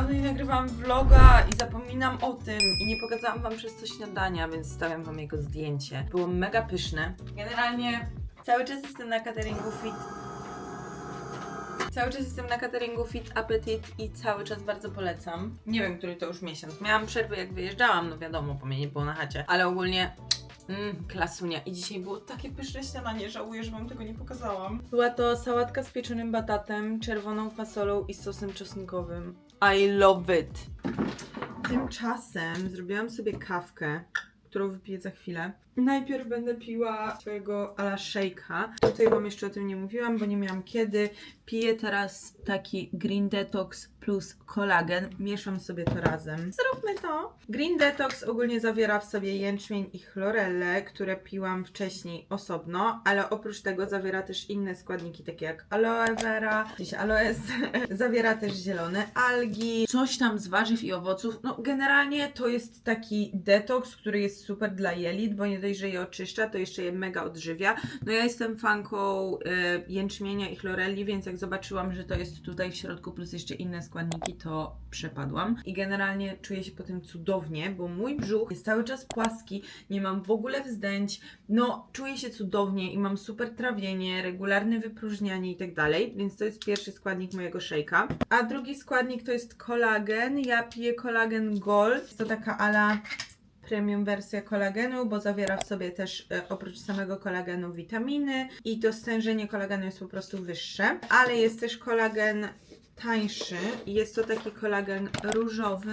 dawno nie nagrywałam vloga i zapominam o tym i nie pokazałam wam przez to śniadania, więc stawiam wam jego zdjęcie. Było mega pyszne. Generalnie cały czas jestem na cateringu fit. Cały czas jestem na cateringu Fit Appetit i cały czas bardzo polecam. Nie wiem, który to już miesiąc. Miałam przerwę jak wyjeżdżałam, no wiadomo, bo mnie nie było na chacie, ale ogólnie Mmm, klasunia. I dzisiaj było takie pyszne śniadanie, żałuję, że wam tego nie pokazałam. Była to sałatka z pieczonym batatem, czerwoną fasolą i sosem czosnkowym. I love it! Tymczasem zrobiłam sobie kawkę, którą wypiję za chwilę. Najpierw będę piła swojego ala shake'a. Tutaj wam jeszcze o tym nie mówiłam, bo nie miałam kiedy. Piję teraz taki Green Detox plus kolagen. Mieszam sobie to razem. Zróbmy to! Green Detox ogólnie zawiera w sobie jęczmień i chlorellę, które piłam wcześniej osobno, ale oprócz tego zawiera też inne składniki, takie jak aloe vera, sensie aloes, zawiera też zielone algi, coś tam z warzyw i owoców. No generalnie to jest taki detoks, który jest super dla jelit, bo nie dość, że je oczyszcza, to jeszcze je mega odżywia. No ja jestem fanką y, jęczmienia i chlorelli, więc jak zobaczyłam, że to jest tutaj w środku plus jeszcze inne składniki, to przepadłam. I generalnie czuję się po tym cudownie, bo mój brzuch jest cały czas płaski, nie mam w ogóle wzdęć, no czuję się cudownie i mam super trawienie, regularne wypróżnianie i tak dalej, więc to jest pierwszy składnik mojego szejka. A drugi składnik to jest kolagen. Ja piję kolagen Gold. To taka ala premium wersja kolagenu, bo zawiera w sobie też e, oprócz samego kolagenu witaminy i to stężenie kolagenu jest po prostu wyższe, ale jest też kolagen tańszy jest to taki kolagen różowy.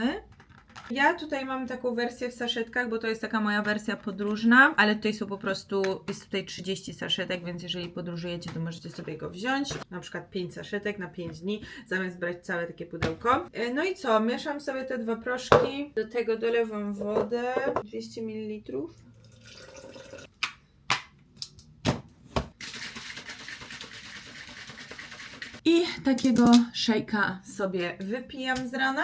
Ja tutaj mam taką wersję w saszetkach, bo to jest taka moja wersja podróżna, ale tutaj są po prostu, jest tutaj 30 saszetek, więc jeżeli podróżujecie, to możecie sobie go wziąć, na przykład 5 saszetek na 5 dni, zamiast brać całe takie pudełko. E, No i co, mieszam sobie te dwa proszki, do tego dolewam wodę, 200 ml. I takiego szejka sobie wypijam z rana.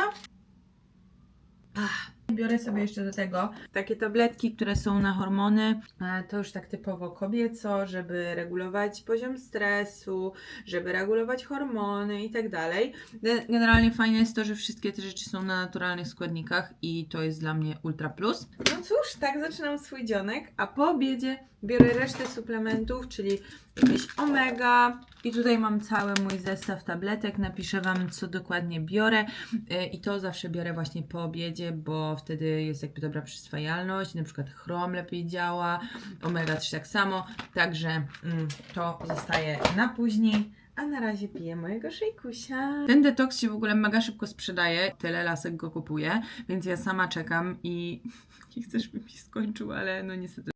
Biorę sobie jeszcze do tego takie tabletki, które są na hormony. E, To już tak typowo kobieco, żeby regulować poziom stresu, żeby regulować hormony i tak dalej. Ge- Generalnie fajne jest to, że wszystkie te rzeczy są na naturalnych składnikach i to jest dla mnie ultra plus. No cóż, tak zaczynam swój dzionek, a po obiedzie biorę resztę suplementów, czyli jakieś omega. I tutaj mam cały mój zestaw tabletek. Napiszę Wam, co dokładnie biorę. E, I to zawsze biorę właśnie po obiedzie, bo wtedy jest jakby dobra przyswajalność. Na przykład chrom lepiej działa, omega 3 tak samo. Także mm, to zostaje na później. A na razie piję mojego szejkusia. Ten detoks się w ogóle mega szybko sprzedaje. Tyle lasek go kupuje, więc ja sama czekam i nie chcę, żeby mi skończył, ale no niestety.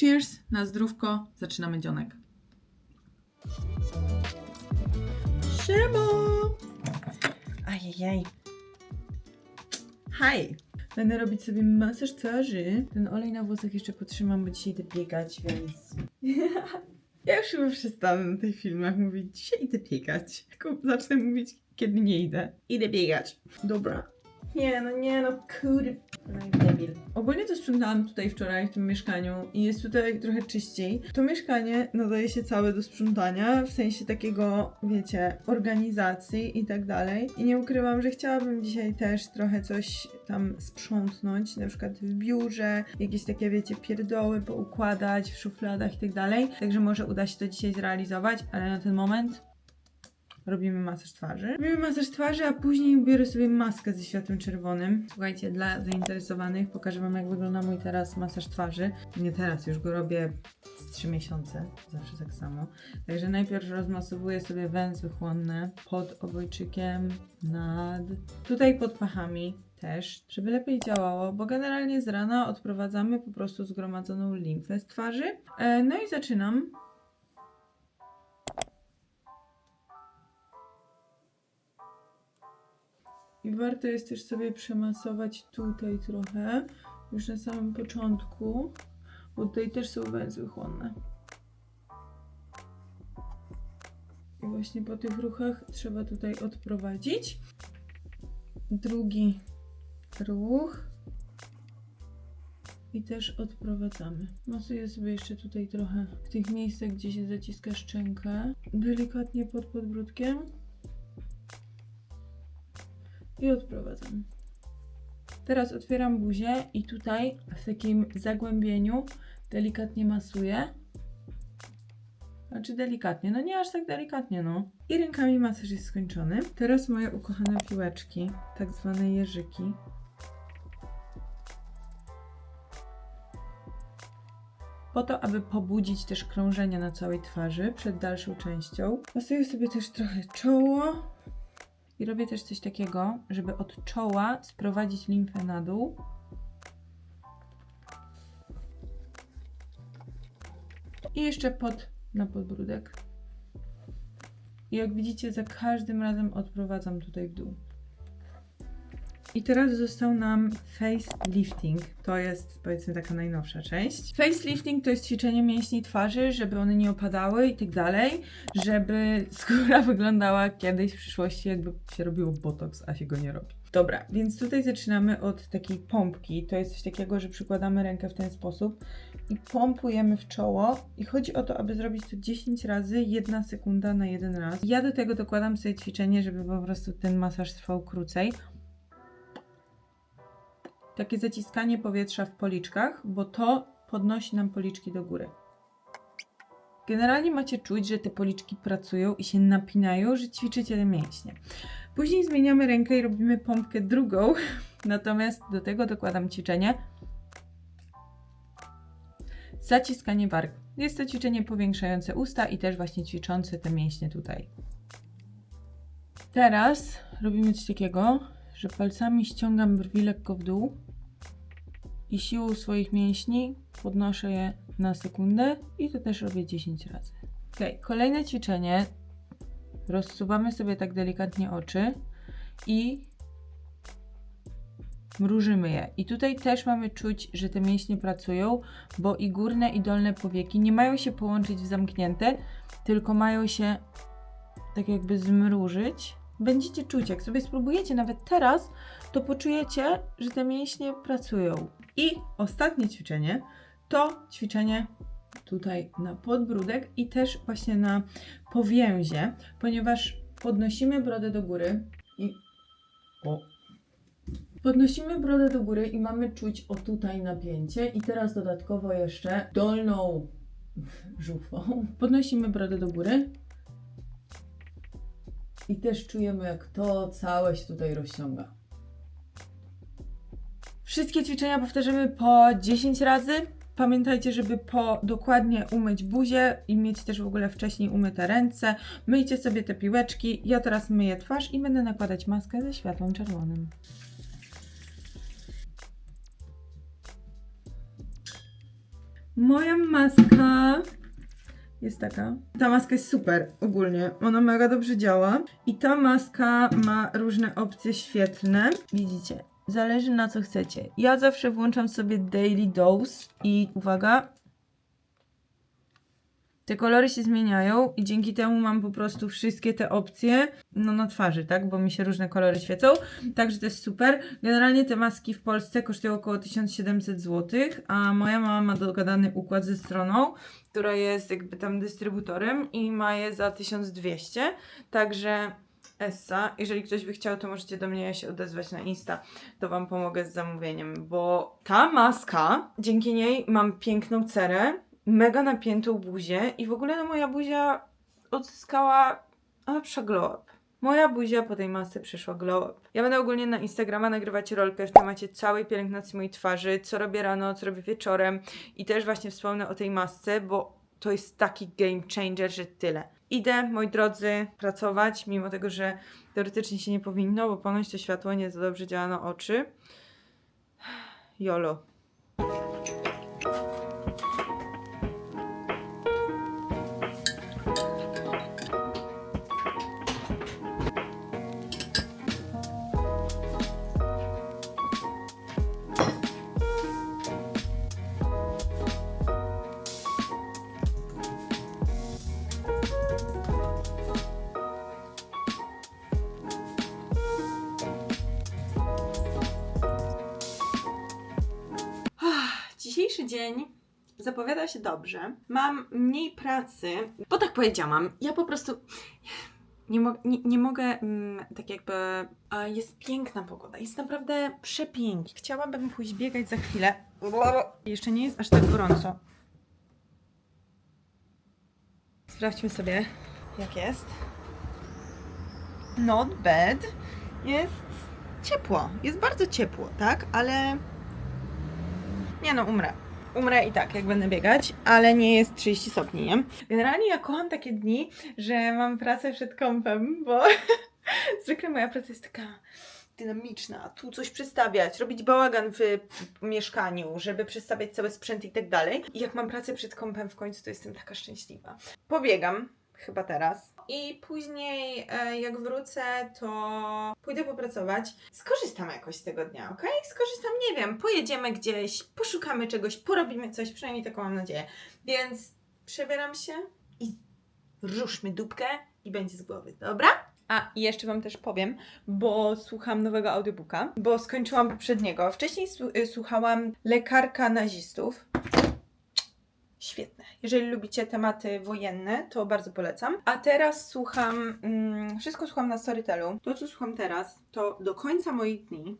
Cheers, na zdrówko. Zaczynamy dzionek. Siema! Ajajaj. Hej! Będę robić sobie masaż twarzy. Ten olej na włosach jeszcze potrzymam, bo dzisiaj idę biegać, więc... ja już chyba przestanę na tych filmach mówić, dzisiaj idę biegać. Tylko zacznę mówić, kiedy nie idę. Idę biegać. Dobra. Nie, no nie, no kurde. No i debil. Ogólnie to sprzątałam tutaj wczoraj w tym mieszkaniu i jest tutaj trochę czyściej. To mieszkanie nadaje się całe do sprzątania, w sensie takiego, wiecie, organizacji i tak dalej. I nie ukrywam, że chciałabym dzisiaj też trochę coś tam sprzątnąć, na przykład w biurze, jakieś takie, wiecie, pierdoły poukładać w szufladach i tak dalej. Także może uda się to dzisiaj zrealizować, ale na ten moment robimy masaż twarzy. Robimy masaż twarzy, a później ubiorę sobie maskę ze światłem czerwonym. Słuchajcie, dla zainteresowanych pokażę Wam, jak wygląda mój teraz masaż twarzy. Nie teraz, już go robię z 3 miesiące, zawsze tak samo. Także najpierw rozmasowuję sobie węzły chłonne pod obojczykiem, nad, tutaj pod pachami też, żeby lepiej działało, bo generalnie z rana odprowadzamy po prostu zgromadzoną limfę z twarzy. E, no i zaczynam. I warto jest też sobie przemasować tutaj trochę, już na samym początku, bo tutaj też są węzły chłonne. I właśnie po tych ruchach trzeba tutaj odprowadzić. Drugi ruch. I też odprowadzamy. Masuję sobie jeszcze tutaj trochę w tych miejscach, gdzie się zaciska szczękę. Delikatnie pod podbródkiem. I odprowadzam. Teraz otwieram buzię i tutaj w takim zagłębieniu delikatnie masuję. Znaczy delikatnie, no nie aż tak delikatnie, no. I rękami masaż jest skończony. Teraz moje ukochane piłeczki, tak zwane jeżyki. Po to, aby pobudzić też krążenia na całej twarzy przed dalszą częścią. Masuję sobie też trochę czoło. I robię też coś takiego, żeby od czoła sprowadzić limfę na dół. I jeszcze pod na podbródek. I jak widzicie, za każdym razem odprowadzam tutaj w dół. I teraz został nam face lifting. To jest powiedzmy taka najnowsza część. Face lifting to jest ćwiczenie mięśni twarzy, żeby one nie opadały i tak dalej, żeby skóra wyglądała kiedyś w przyszłości jakby się robiło botox, a się go nie robi. Dobra, więc tutaj zaczynamy od takiej pompki. To jest coś takiego, że przykładamy rękę w ten sposób i pompujemy w czoło. I chodzi o to, aby zrobić to 10 razy, 1 sekunda na jeden raz. Ja do tego dokładam sobie ćwiczenie, żeby po prostu ten masaż trwał krócej takie zaciskanie powietrza w policzkach, bo to podnosi nam policzki do góry. Generalnie macie czuć, że te policzki pracują i się napinają, że ćwiczycie te mięśnie. Później zmieniamy rękę i robimy pompkę drugą, natomiast do tego dokładam ćwiczenie zaciskanie warg. Jest to ćwiczenie powiększające usta i też właśnie ćwiczące te mięśnie tutaj. Teraz robimy coś takiego, że palcami ściągam brwi lekko w dół i siłą swoich mięśni podnoszę je na sekundę i to też robię 10 razy. Ok, kolejne ćwiczenie. Rozsuwamy sobie tak delikatnie oczy i mrużymy je. I tutaj też mamy czuć, że te mięśnie pracują, bo i górne i dolne powieki nie mają się połączyć w zamknięte, tylko mają się tak jakby zmrużyć będziecie czuć, jak sobie spróbujecie nawet teraz, to poczujecie, że te mięśnie pracują. I ostatnie ćwiczenie to ćwiczenie tutaj na podbródek i też właśnie na powięzie, ponieważ podnosimy brodę do góry i o. Podnosimy brodę do góry i mamy czuć o tutaj napięcie i teraz dodatkowo jeszcze dolną żuchwą. Podnosimy brodę do góry i też czujemy, jak to całe się tutaj rozciąga. Wszystkie ćwiczenia powtarzamy po 10 razy. Pamiętajcie, żeby po dokładnie umyć buzię i mieć też w ogóle wcześniej umyte ręce. Myjcie sobie te piłeczki. Ja teraz myję twarz i będę nakładać maskę ze światłem czerwonym. Moja maska jest taka. Ta maska jest super ogólnie. Ona mega dobrze działa. I ta maska ma różne opcje świetlne. Widzicie, zależy na co chcecie. Ja zawsze włączam sobie Daily Dose i uwaga. Te kolory się zmieniają i dzięki temu mam po prostu wszystkie te opcje no, na twarzy, tak? Bo mi się różne kolory świecą. Także to jest super. Generalnie te maski w Polsce kosztują około 1700 zł, a moja mama ma dogadany układ ze stroną, która jest jakby tam dystrybutorem i ma je za 1200. Także Essa, jeżeli ktoś by chciał, to możecie do mnie się odezwać na Insta, to Wam pomogę z zamówieniem, bo ta maska, dzięki niej mam piękną cerę, mega napiętą buzię i w ogóle no, moja buzia odzyskała lepsza glow up. Moja buzia po tej masce przeszła glow up. Ja będę ogólnie na Instagrama nagrywać rolkę w temacie całej pielęgnacji mojej twarzy, co robię rano, co robię wieczorem i też właśnie wspomnę o tej masce, bo to jest taki game changer, że tyle. Idę, moi drodzy, pracować, mimo tego, że teoretycznie się nie powinno, bo ponoć to światło nie za dobrze działa na oczy. Jolo. Zapowiada się dobrze. Mam mniej pracy, bo tak powiedziałam. Ja po prostu Nie, mo- nie, nie mogę, mm, tak jakby. A jest piękna pogoda, jest naprawdę przepięknie. Chciałabym pójść biegać za chwilę. Jeszcze nie jest aż tak gorąco. Sprawdźmy sobie, jak jest. Not bad. Jest ciepło. Jest bardzo ciepło, tak? Ale. Nie no, umrę. Umrę i tak, jak będę biegać, ale nie jest 30 stopni, nie? Generalnie ja kocham takie dni, że mam pracę przed kąpem, bo zwykle moja praca jest taka dynamiczna, tu coś przestawiać, robić bałagan w mieszkaniu, żeby przestawiać cały sprzęt i tak dalej. I jak mam pracę przed kąpem w końcu, to jestem taka szczęśliwa. Pobiegam, chyba teraz. I później, e, jak wrócę, to pójdę popracować. Skorzystam jakoś z tego dnia, ok? Skorzystam, nie wiem, pojedziemy gdzieś, poszukamy czegoś, porobimy coś, przynajmniej taką mam nadzieję. Więc przebieram się i ruszmy dupkę i będzie z głowy, dobra? A i jeszcze Wam też powiem, bo słucham nowego audiobooka, bo skończyłam poprzedniego. Wcześniej y, słuchałam Lekarka nazistów. Jeżeli lubicie tematy wojenne, to bardzo polecam. A teraz słucham, mm, wszystko słucham na Storytelu. To, co słucham teraz, to do końca moich dni.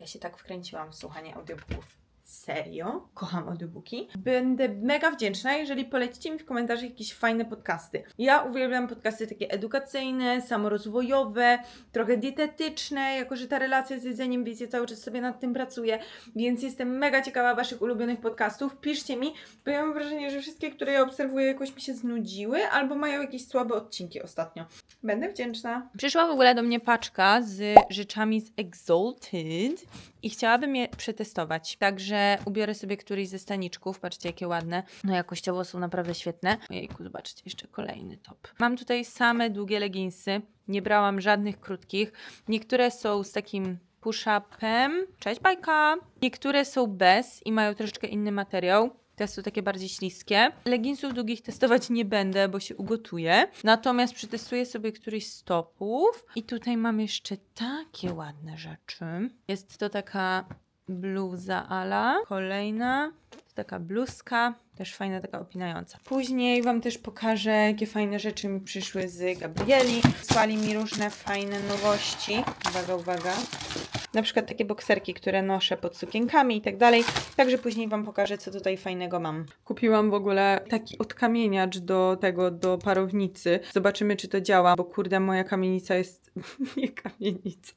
Ja się tak wkręciłam w słuchanie audiobooków. Serio? Kocham audiobooki. Będę mega wdzięczna, jeżeli polecicie mi w komentarzach jakieś fajne podcasty. Ja uwielbiam podcasty takie edukacyjne, samorozwojowe, trochę dietetyczne, jako że ta relacja z jedzeniem, wiecie, cały czas sobie nad tym pracuję, więc jestem mega ciekawa Waszych ulubionych podcastów. Piszcie mi, bo ja mam wrażenie, że wszystkie, które ja obserwuję, jakoś mi się znudziły, albo mają jakieś słabe odcinki ostatnio. Będę wdzięczna. Przyszła w ogóle do mnie paczka z rzeczami z Exalted i chciałabym je przetestować. Także ubiorę sobie któryś ze staniczków. Patrzcie, jakie ładne. No jakościowo są naprawdę świetne. Ojejku, zobaczcie, jeszcze kolejny top. Mam tutaj same długie leginsy. Nie brałam żadnych krótkich. Niektóre są z takim push-upem. Cześć, bajka! Niektóre są bez i mają troszeczkę inny materiał. Te są takie bardziej śliskie. Leginsów długich testować nie będę, bo się ugotuję. Natomiast przetestuję sobie któryś z topów. I tutaj mam jeszcze takie ładne rzeczy. Jest to taka bluza ala. Kolejna. Taka bluzka. Też fajna, taka opinająca. Później Wam też pokażę, jakie fajne rzeczy mi przyszły z Gabrieli. Słali mi różne fajne nowości. Uwaga, uwaga. Na przykład takie bokserki, które noszę pod sukienkami i tak dalej. Także później Wam pokażę, co tutaj fajnego mam. Kupiłam w ogóle taki odkamieniacz do tego, do parownicy. Zobaczymy, czy to działa, bo kurde, moja kamienica jest... nie kamienica.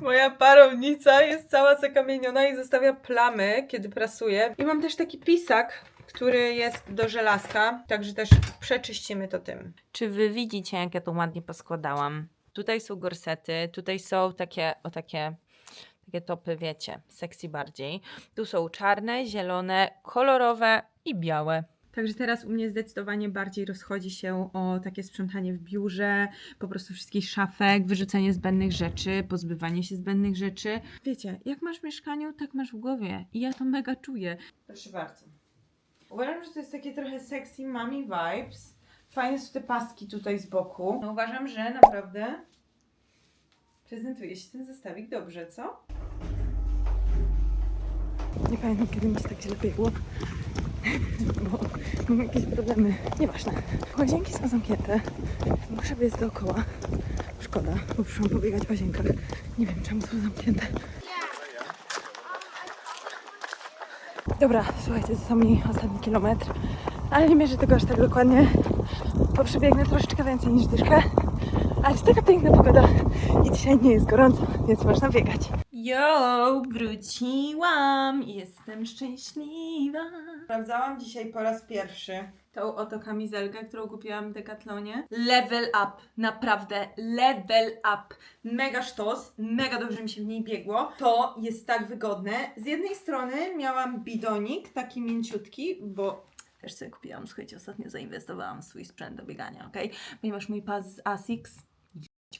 Moja parownica jest cała zakamieniona i zostawia plamy, kiedy prasuję. I mam też taki pisak, który jest do żelazka, także też przeczyścimy to tym. Czy wy widzicie, jak ja to ładnie poskładałam? Tutaj są gorsety, tutaj są takie, o takie, takie topy, wiecie, sexy bardziej. Tu są czarne, zielone, kolorowe i białe. Także teraz u mnie zdecydowanie bardziej rozchodzi się o takie sprzątanie w biurze, po prostu wszystkich szafek, wyrzucanie zbędnych rzeczy, pozbywanie się zbędnych rzeczy. Wiecie, jak masz w mieszkaniu, tak masz w głowie. I ja to mega czuję. Proszę bardzo. Uważam, że to jest takie trochę sexy mommy vibes. Fajne są te paski tutaj z boku. No uważam, że naprawdę prezentuje się ten zestawik dobrze, co? Nie pamiętam, kiedy mi się tak źle biegło, bo mam jakieś problemy. Nieważne. Łazienki są zamknięte. Muszę biec dookoła. Szkoda, bo przyszłam pobiegać w łazienkach. Nie wiem, czemu są zamknięte. Dobra, słuchajcie, to mi ostatni kilometr, ale nie mierzę tego aż tak dokładnie, bo przebiegnę troszeczkę więcej niż dyszkę, ale jest taka piękna pogoda i dzisiaj nie jest gorąco, więc można biegać. Yo, wróciłam, jestem szczęśliwa. Sprawdzałam dzisiaj po raz pierwszy tą oto kamizelkę, którą kupiłam w Decathlonie. Level up, naprawdę level up. Mega sztos, mega dobrze mi się w niej biegło. To jest tak wygodne. Z jednej strony miałam bidonik, taki mięciutki, bo też sobie kupiłam, słuchajcie, ostatnio zainwestowałam w swój sprzęt do biegania, ok? Ponieważ mój pas z ASICS,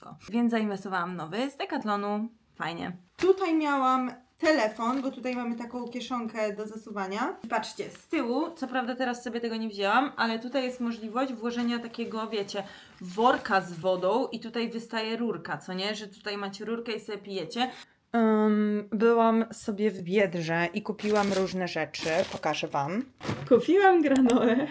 go. więc zainwestowałam nowy z Decathlonu. Fajnie. Tutaj miałam telefon, bo tutaj mamy taką kieszonkę do zasuwania. Patrzcie, z tyłu, co prawda teraz sobie tego nie wzięłam, ale tutaj jest możliwość włożenia takiego, wiecie, worka z wodą i tutaj wystaje rurka, co nie? Że tutaj macie rurkę i sobie pijecie. Ym, byłam sobie w Biedrze i kupiłam różne rzeczy. Pokażę Wam. Kupiłam granolę.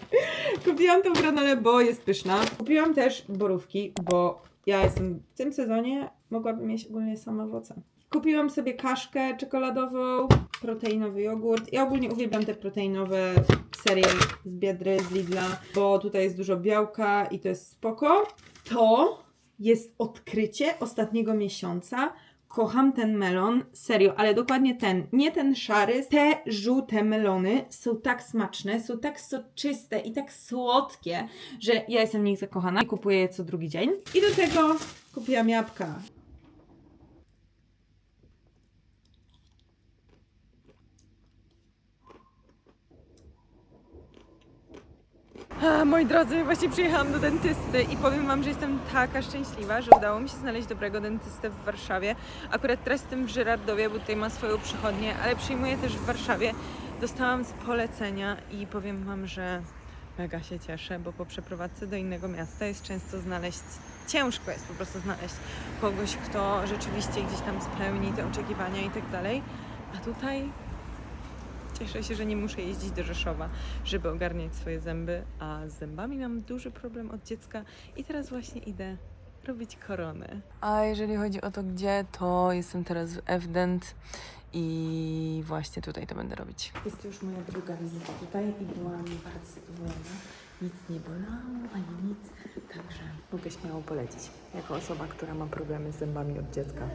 kupiłam tą granolę, bo jest pyszna. Kupiłam też borówki, bo ja jestem w tym sezonie, mogłabym mieć ogólnie same owoce. Kupiłam sobie kaszkę czekoladową, proteinowy jogurt. Ja ogólnie uwielbiam te proteinowe serie z Biedry, z Lidla, bo tutaj jest dużo białka i to jest spoko. To jest odkrycie ostatniego miesiąca. Kocham ten melon, serio, ale dokładnie ten, nie ten szary. Te żółte melony są tak smaczne, są tak soczyste i tak słodkie, że ja jestem w nich zakochana i kupuję je co drugi dzień. I do tego kupiłam jabłka. A, moi drodzy, właśnie przyjechałam do dentysty i powiem Wam, że jestem taka szczęśliwa, że udało mi się znaleźć dobrego dentystę w Warszawie. Akurat teraz jestem w Żyrardowie, bo tutaj ma swoją przychodnię, ale przyjmuję też w Warszawie. Dostałam z polecenia i powiem Wam, że mega się cieszę, bo po przeprowadzce do innego miasta jest często znaleźć, ciężko jest po prostu znaleźć kogoś, kto rzeczywiście gdzieś tam spełni te oczekiwania i tak dalej. A tutaj Cieszę się, że nie muszę jeździć do Rzeszowa, żeby ogarniać swoje zęby, a z zębami mam duży problem od dziecka i teraz właśnie idę robić koronę. A jeżeli chodzi o to gdzie, to jestem teraz w Evdent i właśnie tutaj to będę robić. Jest to już moja druga wizyta tutaj i byłam bardzo zadowolona. Nic nie bolało, ani nic, także mogę śmiało polecić. Jako osoba, która ma problemy z zębami od dziecka.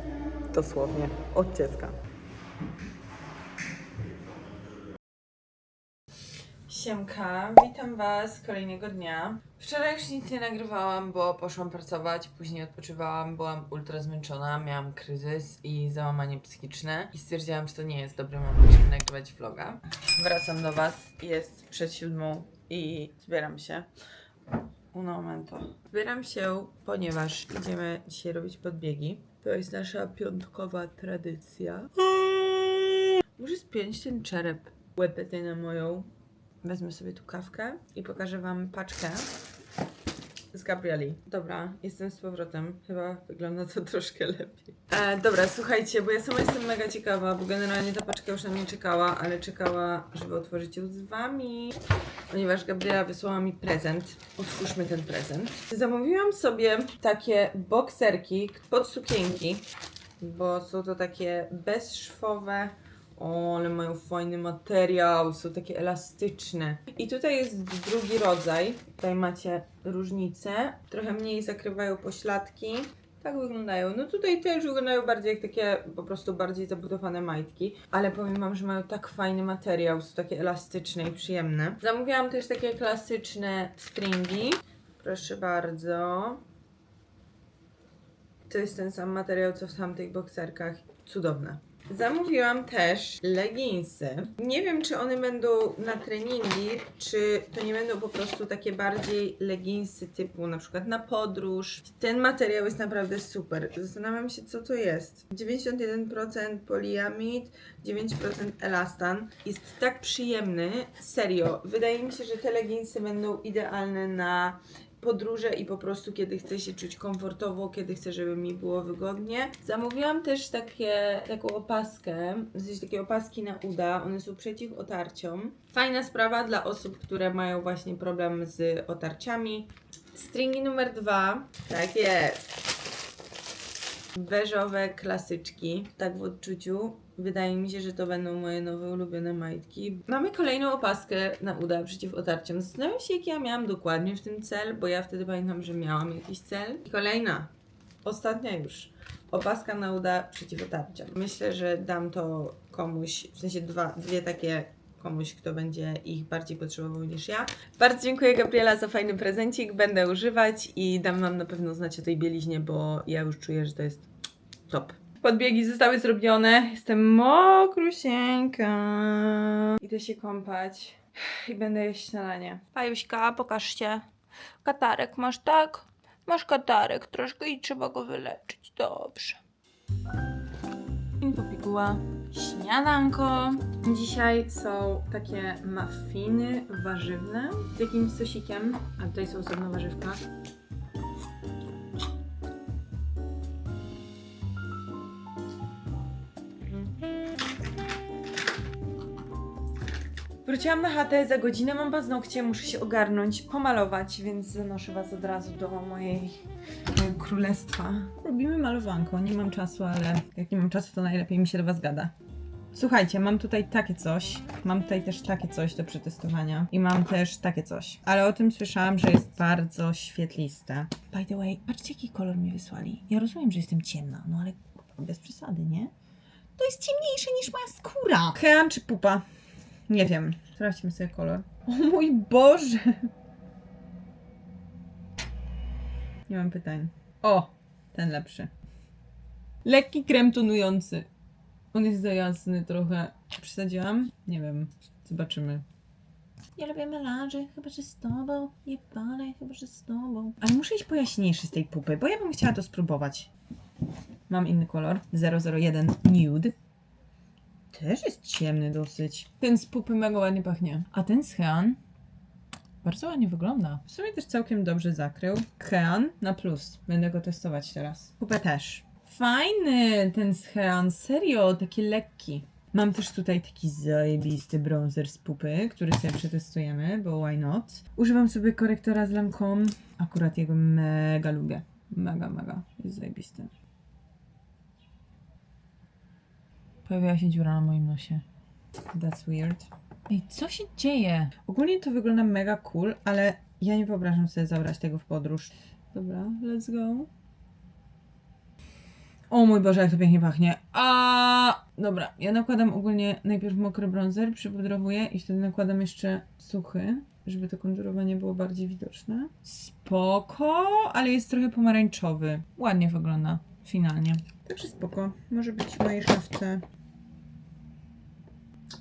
Dosłownie, od dziecka. Siemka, witam Was kolejnego dnia. Wczoraj już nic nie nagrywałam, bo poszłam pracować, później odpoczywałam, byłam ultra zmęczona, miałam kryzys i załamanie psychiczne i stwierdziłam, że to nie jest dobry moment, żeby nagrywać vloga. Wracam do Was, jest przed siódmą i zbieram się. Un momento. Zbieram się, ponieważ idziemy dzisiaj robić podbiegi. To jest nasza piątkowa tradycja. Muszę spiąć ten czerep łepety na moją Wezmę sobie tu kawkę i pokażę Wam paczkę z Gabrieli. Dobra, jestem z powrotem. Chyba wygląda to troszkę lepiej. E, dobra, słuchajcie, bo ja sama jestem mega ciekawa, bo generalnie ta paczka już na mnie czekała, ale czekała, żeby otworzyć ją z Wami, ponieważ Gabriela wysłała mi prezent. Otwórzmy ten prezent. Zamówiłam sobie takie bokserki pod sukienki, bo są to takie bezszwowe, o, ale mają fajny materiał, są takie elastyczne. I tutaj jest drugi rodzaj. Tutaj macie różnicę. Trochę mniej zakrywają pośladki. Tak wyglądają. No tutaj też wyglądają bardziej jak takie po prostu bardziej zabudowane majtki. Ale powiem wam, że mają tak fajny materiał, są takie elastyczne i przyjemne. Zamówiłam też takie klasyczne stringi. Proszę bardzo. To jest ten sam materiał, co w tamtych bokserkach. Cudowne. Zamówiłam też leginsy. Nie wiem, czy one będą na treningi, czy to nie będą po prostu takie bardziej leginsy typu na przykład na podróż. Ten materiał jest naprawdę super. Zastanawiam się, co to jest. 91% poliamid, 9% elastan. Jest tak przyjemny. Serio, wydaje mi się, że te leginsy będą idealne na podróże i po prostu kiedy chcę się czuć komfortowo, kiedy chcę, żeby mi było wygodnie. Zamówiłam też takie, taką opaskę, w takie opaski na uda, one są przeciw otarciom. Fajna sprawa dla osób, które mają właśnie problem z otarciami. Stringi numer dwa, tak jest. Beżowe klasyczki, tak w odczuciu. Wydaje mi się, że to będą moje nowe ulubione majtki. Mamy kolejną opaskę na uda przeciw otarciom. Zastanawiam się, jaki ja miałam dokładnie w tym cel, bo ja wtedy pamiętam, że miałam jakiś cel. I kolejna, ostatnia już. Opaska na uda przeciw otarciom. Myślę, że dam to komuś, w sensie dwa, dwie takie komuś, kto będzie ich bardziej potrzebował niż ja. Bardzo dziękuję Gabriela za fajny prezencik, będę używać i dam Wam na pewno znać o tej bieliźnie, bo ja już czuję, że to jest top. Podbiegi zostały zrobione, jestem mokrusieńka. Idę się kąpać i będę jeść śniadanie. Pajuśka, pokaż się. Katarek masz, tak? Masz katarek troszkę i trzeba go wyleczyć, dobrze. Infopikuła, śniadanko. Dzisiaj są takie muffiny warzywne z jakimś sosikiem, a tutaj są osobno warzywka. Wróciłam na chatę, za godzinę mam paznokcie, muszę się ogarnąć, pomalować, więc zanoszę Was od razu do mojej, e, królestwa. Robimy malowanko, nie mam czasu, ale jak nie mam czasu, to najlepiej mi się do Was gada. Słuchajcie, mam tutaj takie coś, mam tutaj też takie coś do przetestowania i mam też takie coś, ale o tym słyszałam, że jest bardzo świetliste. By the way, patrzcie jaki kolor mi wysłali. Ja rozumiem, że jestem ciemna, no ale bez przesady, nie? To jest ciemniejsze niż moja skóra. Krean czy pupa? Nie wiem. Sprawdźmy sobie kolor. O mój Boże! Nie mam pytań. O! Ten lepszy. Lekki krem tonujący. On jest za jasny trochę. Przesadziłam? Nie wiem. Zobaczymy. Ja lubię melanży, chyba że z tobą. Nie palę, chyba że z tobą. Ale muszę iść po jaśniejszy z tej pupy, bo ja bym chciała to spróbować. Mam inny kolor. 001 Nude. Też jest ciemny dosyć. Ten z pupy mega ładnie pachnie. A ten z Hean bardzo ładnie wygląda. W sumie też całkiem dobrze zakrył. Hean na plus. Będę go testować teraz. Pupę też. Fajny ten Hean. Serio, taki lekki. Mam też tutaj taki zajebisty bronzer z pupy, który sobie przetestujemy, bo why not. Używam sobie korektora z Lancome. Akurat jego mega lubię. Mega, mega. Jest zajebisty. Pojawiła się dziura na moim nosie. That's weird. Ej, co się dzieje? Ogólnie to wygląda mega cool, ale ja nie wyobrażam sobie zabrać tego w podróż. Dobra, let's go. O mój Boże, jak to pięknie pachnie. A Dobra, ja nakładam ogólnie najpierw mokry bronzer, przypudrowuję i wtedy nakładam jeszcze suchy, żeby to konturowanie było bardziej widoczne. Spoko, ale jest trochę pomarańczowy. Ładnie wygląda, finalnie. Także spoko. Może być w mojej szafce.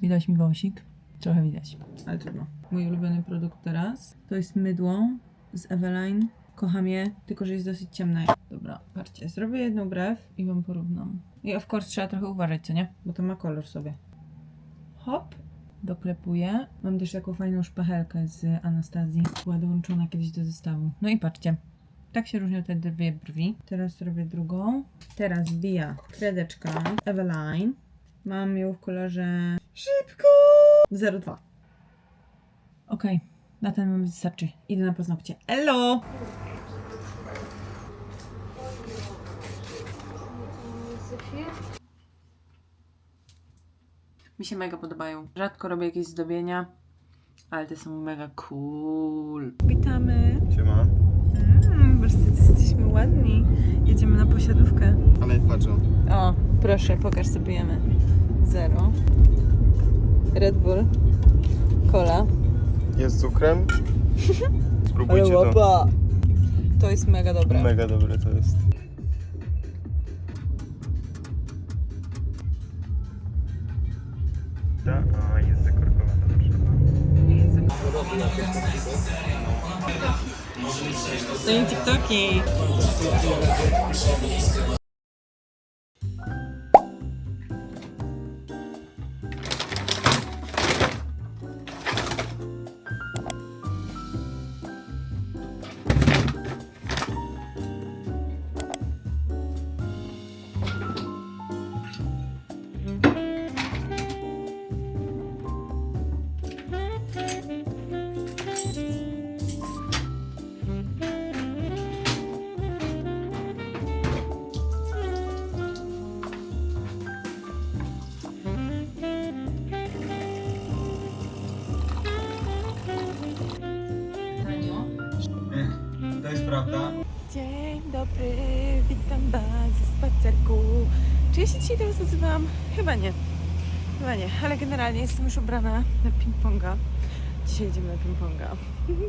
Widać mi wąsik? Trochę widać, ale trudno. Mój ulubiony produkt teraz to jest mydło z Eveline. Kocham je, tylko że jest dosyć ciemne. Dobra, patrzcie, zrobię jedną brew i wam porównam. I of course trzeba trochę uważać, co nie? Bo to ma kolor sobie. Hop, doklepuję. Mam też taką fajną szpachelkę z Anastazji. Była dołączona kiedyś do zestawu. No i patrzcie. Tak się różnią te dwie brwi. Teraz robię drugą. Teraz bija kredeczka Eveline. Mam ją w kolorze szybko 02. Okej, na ten moment wystarczy. Idę na paznokcie. Elo! Mi się mega podobają. Rzadko robię jakieś zdobienia, ale te są mega cool. Witamy. Siema. Mmm, wszyscy jesteśmy ładni. Jedziemy na posiadówkę. Ale patrzą. O, proszę, pokaż co pijemy. Zero. Red Bull. Cola. Jest z cukrem. Spróbujcie to. To jest mega dobre. Mega dobre to jest. To nie Chyba nie. Chyba nie, ale generalnie jestem już ubrana na ping-ponga. Dzisiaj jedziemy na ping-ponga.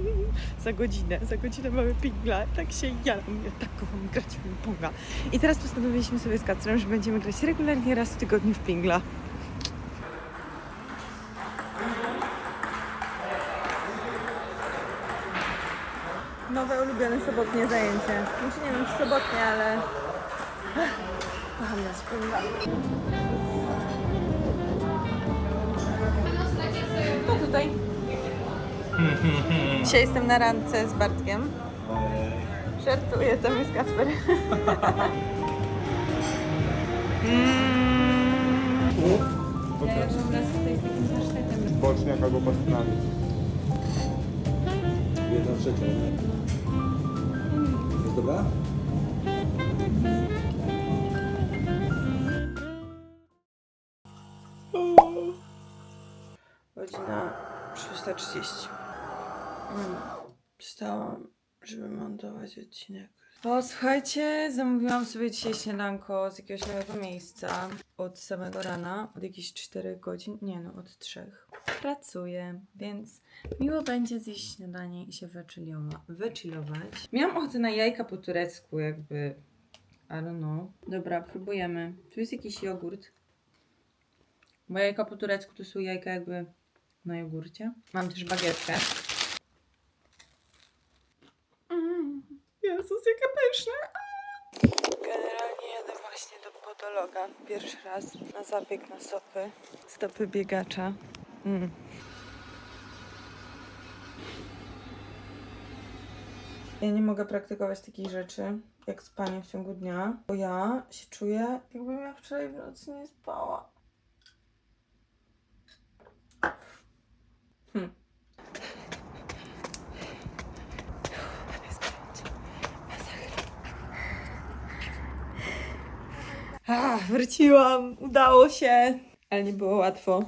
za godzinę, za godzinę mamy pingla. Tak się jaram, ja tak kocham grać w ping-ponga. I teraz postanowiliśmy sobie z Kacrem, że będziemy grać regularnie raz w tygodniu w pingla. Nowe ulubione sobotnie zajęcie. Znaczy nie wiem czy sobotnie, ale kocham nas pingla. Dzisiaj jestem na randce z Bartkiem. Żartuję, tam jest Kasper. mm. Boczniak albo pastynami. Jedna trzecia. Jest dobra? Godzina 6.30. Wstałam, żeby montować odcinek. O, słuchajcie, zamówiłam sobie dzisiaj śniadanko z jakiegoś nowego miejsca od samego rana, od jakichś 4 godzin, nie no, od 3. Pracuję, więc miło będzie zjeść śniadanie i się wechillować. Miałam ochotę na jajka po turecku, jakby, I don't know. Dobra, próbujemy. Tu jest jakiś jogurt. Bo jajka po turecku to są jajka jakby na jogurcie. Mam też bagietkę. Mm, Jezus, jakie pyszne! Generalnie jadę właśnie Pierwszy raz na zabieg na stopy. Stopy biegacza. Mm. Ja nie mogę praktykować takich rzeczy, jak spanie w ciągu dnia, bo ja się czuję, jakbym ja wczoraj w nocy nie spała. A, wróciłam, udało się, ale nie było łatwo.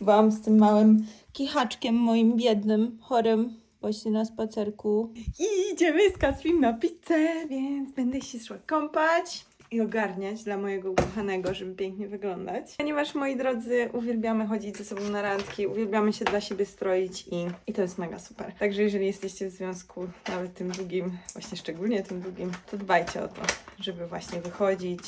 Byłam z tym małym kichaczkiem moim biednym, chorym właśnie na spacerku. I idziemy z Kacprim na pizzę, więc będę się szła kąpać i ogarniać dla mojego ukochanego, żeby pięknie wyglądać. Ponieważ, moi drodzy, uwielbiamy chodzić ze sobą na randki, uwielbiamy się dla siebie stroić i, i to jest mega super. Także jeżeli jesteście w związku, nawet tym długim, właśnie szczególnie tym długim, to dbajcie o to, żeby właśnie wychodzić,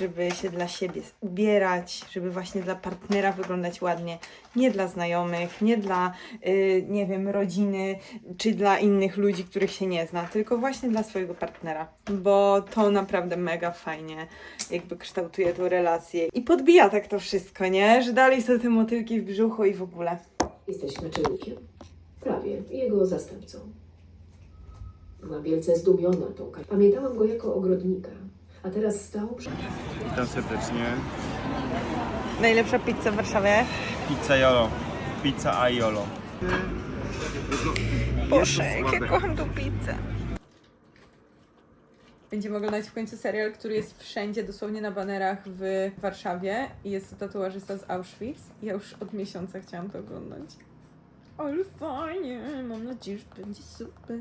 żeby się dla siebie ubierać, żeby właśnie dla partnera wyglądać ładnie, nie dla znajomych, nie dla, y, nie wiem, rodziny, czy dla innych ludzi, których się nie zna, tylko właśnie dla swojego partnera, bo to naprawdę mega fajnie jakby kształtuje tą relację i podbija tak to wszystko, nie? Że dalej są te motylki w brzuchu i w ogóle. Jesteś naczelnikiem. Prawie. Jego zastępcą. Była wielce zdumiona tą. Pamiętałam go jako ogrodnika, a teraz stał przy... Witam serdecznie. Najlepsza pizza w Warszawie. Pizza Jolo. Pizza Aiolo. Boże, jak ja kocham tą pizzę. Będziemy oglądać w końcu serial, który jest wszędzie, dosłownie na banerach w Warszawie. I jest to tatuażysta z Auschwitz. Ja już od miesiąca chciałam to oglądać. Ale fajnie, mam nadzieję, że będzie super.